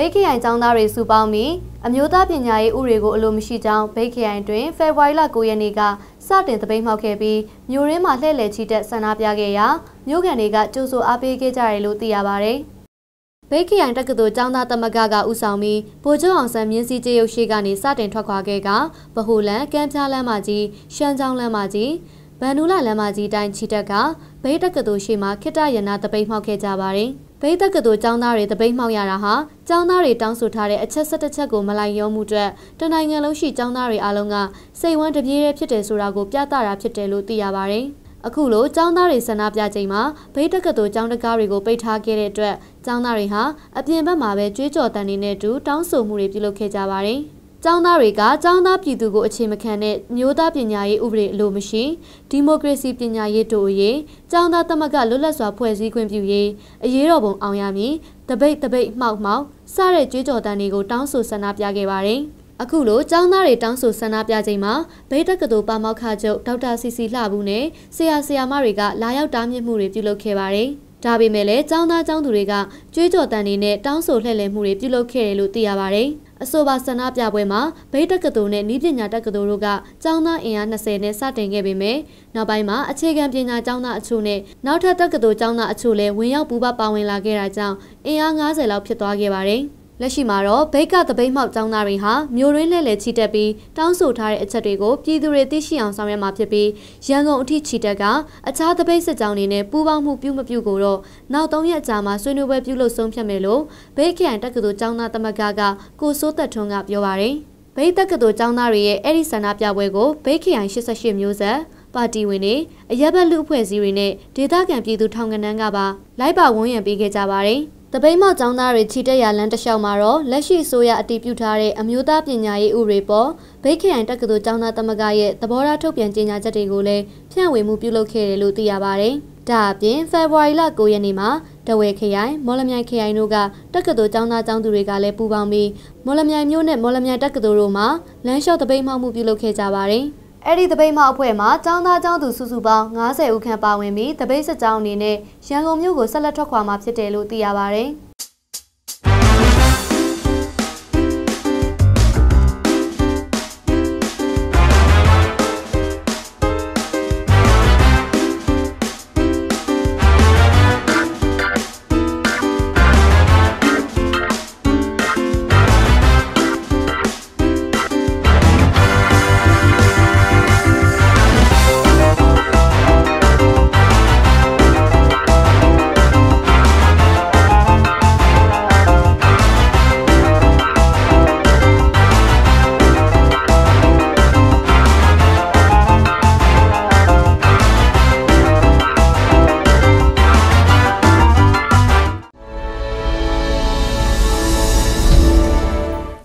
ဘိတ်ခရိုင်ចောင်းသားတွေစုပေါင်းပြီးအမျိုးသားပညာရေးဥပဒေကိုအလိုမရှိကြောင်းဘိတ်ခရိုင်တွင်ဖေဖော်ဝါရီလ9ရက်နေ့ကစတင်တပိတ်မှောက်ခဲ့ပြီးမြို့ရင်းမှာလှည့်လည်ချီတက်ဆန္ဒပြခဲ့ရာမြို့ကန်တွေကကြိုးဆိုအားပေးခဲ့ကြတယ်လို့သိရပါဗျ။ဘိတ်ခရိုင်တက္ကသိုလ်ကျောင်းသားသမဂ္ဂကဥဆောင်ပြီးဗိုလ်ချုပ်အောင်ဆန်းမြင်းစည်းကျေးရုပ်ရှိကနေစတင်ထွက်ခွာခဲ့ကဗဟိုလန်ကမ်းပြားလမ်းမကြီးရှမ်းချောင်းလမ်းမကြီးဗန်နူလာလမ်းမကြီးတိုင်းချီတက်ကဘိတ်တက္ကသိုလ်ရှိမှခိတရနာတပိတ်မှောက်ခဲ့ကြပါတယ်။ ဘိတ်တက္ကသိုလ်ကျောင်းသားတွေတပိတ်မှောက်ရတာဟာကျောင်းသားတွေတောင်းဆိုထားတဲ့အချက်၁၁ချက်ကိုမလိုက်ရောမှုအတွက်တနိုင်ငံလုံးရှိကျောင်းသားတွေအားလုံးကစိတ်ဝမ်းတပြေးရဲဖြစ်တယ်ဆိုတာကိုပြသတာဖြစ်တယ်လို့သိရပါတယ်။အခုလိုចောင်းသားတွေဆန္ဒပြချိန်မှာဗိတ်တက္ကသိုလ်ကျောင်းတကားတွေကိုပိတ်ထားခဲ့တဲ့အတွက်ចောင်းသားတွေဟာအပြင်ဘက်မှာပဲကြွေးကြော်တန်တွေနဲ့တူတောင်းဆိုမှုတွေပြုလုပ်ခဲ့ကြပါတယ်။ ကျောင်းသားတွေကကျောင်းသားပြည်သူကိုအခြေမခံတဲ့မျိုးသားပညာရေးဥပဒေအလိုမရှိဒီမိုကရေစီပညာရေးတို့အရေးကျောင်းသားသမဂ္ဂလွတ်လပ်စွာဖွဲ့စည်းခွင့်ပြုရေးအရေးတော်ပုံအောင်ရမည်တပိတ်တပိတ်မှောက်မှောက်စတဲ့ကြွေးကြော်တန်းတွေကိုတောင်းဆိုဆန္ဒပြခဲ့ပါတယ်အခုလိုចောင်းသားတွေတောင်းဆိုဆန္ဒပြချိန်မှာဗိတ်တက္ကသိုလ်ပါမောက္ခချုပ်ဒေါက်တာစီစီလှဘူးနဲ့ဆရာဆရာမတွေကလာရောက်တားမြစ်မှုတွေပြုလုပ်ခဲ့ပါတယ်။ ဒါပေမဲ့လည်းចောင်းသားចောင်းသူတွေကကြွေးကြော်တန်တွေနဲ့တောင်းဆိုလှည့်လည်မှုတွေပြုလုပ်ခဲ့တယ်လို့သိရပါတယ်။အဆိုပါဆန္ဒပြပွဲမှာဗိတ်တက္ကသိုလ်နဲ့ဤပညာတက္ကသိုလ်တို့ကကျောင်းသားအင်အား20နဲ့စတင်ခဲ့ပေမယ့်နောက်ပိုင်းမှာအခြေခံပညာကျောင်းသားအချို့နဲ့နောက်ထပ်တက္ကသိုလ်ကျောင်းသားအချို့လည်းဝင်ရောက်ပူးပေါင်းပါဝင်လာခဲ့တာကြောင့်အင်အား90လောက်ဖြစ်သွားခဲ့ပါတယ်။ လက်ရှိမှာတော့ဘိတ်ကတပိတ်မှောက်ចောင်းသားတွေဟာမျိုးရင်းလဲလဲချီတက်ပြီးတောင်းဆိုထားတဲ့အချက်တွေကိုပြည်သူတွေသိရှိအောင်ဆောင်ရွက်မှာဖြစ်ပြီးရန်ကုန်အထိချီတက်ကအခြားတပိတ်စစ်ကြောင်းတွေနဲ့ပူးပေါင်းမှုပြုမပြုကိုတော့နောက်၃ရက်ကြာမှဆွေးနွေးပွဲပြုလုပ်ဆုံးဖြတ်မယ်လို့ဘိတ်ခရိုင်တက္ကသိုလ်ကျောင်းသားသမဂ္ဂကကိုစိုးသက်ထွန်းကပြောပါရယ်ဘိတ်တက္ကသိုလ်ကျောင်းသားတွေရဲ့အဲ့ဒီဆန္ဒပြပွဲကိုဘိတ်ခရိုင်88မျိုးဆက်ပါတီဝင်တွေအရက်ဘက်လူအဖွဲ့အစည်းတွေနဲ့ဒေသခံပြည်သူထောင်ကနန်းကပါလိုက်ပါဝန်းရံပေးခဲ့ကြပါတယ်။ တပိတ်မောက်ကျောင်းသားတွေခြိတက်ရလမ်းတစ်လျှောက်မှာတော့လက်ရှိဆိုရအတည်ပြုထားတဲ့အမျိုးသားပညာရေးဥပဒေပေါ်ဘိတ်ခရိုင်တက္ကသိုလ်ကျောင်းသားသမဂ္ဂရဲ့သဘောထားထုတ်ပြန်ကြေညာချက်တွေကိုလည်းဖြန့်ဝေမှုပြုလုပ်ခဲ့တယ်လို့သိရပါဗျ။ဒါအပြင်ဖေဖော်ဝါရီလ9ရက်နေ့မှာတဝဲခရိုင်မော်လမြိုင်ခရိုင်တို့ကတက္ကသိုလ်ကျောင်းသားကျောင်းသူတွေကလည်းပူးပေါင်းပြီးမော်လမြိုင်မြို့နဲ့မော်လမြိုင်တက္ကသိုလ်တို့မှာလမ်းလျှောက်တပိတ်မှောက်မှုပြုလုပ်ခဲ့ကြပါတယ်။ အဲ့ဒီတပိတ်မအဖွဲ့မှာចောင်းသားចောင်းသူစုစုပေါင်း90ဦးခန့်ပါဝင်ပြီးတပိတ်စစ်ကြောင်းအနေနဲ့ရန်ကုန်မြို့ကိုဆက်လက်ထွက်ခွာမှာဖြစ်တယ်လို့သိရပါဗျ။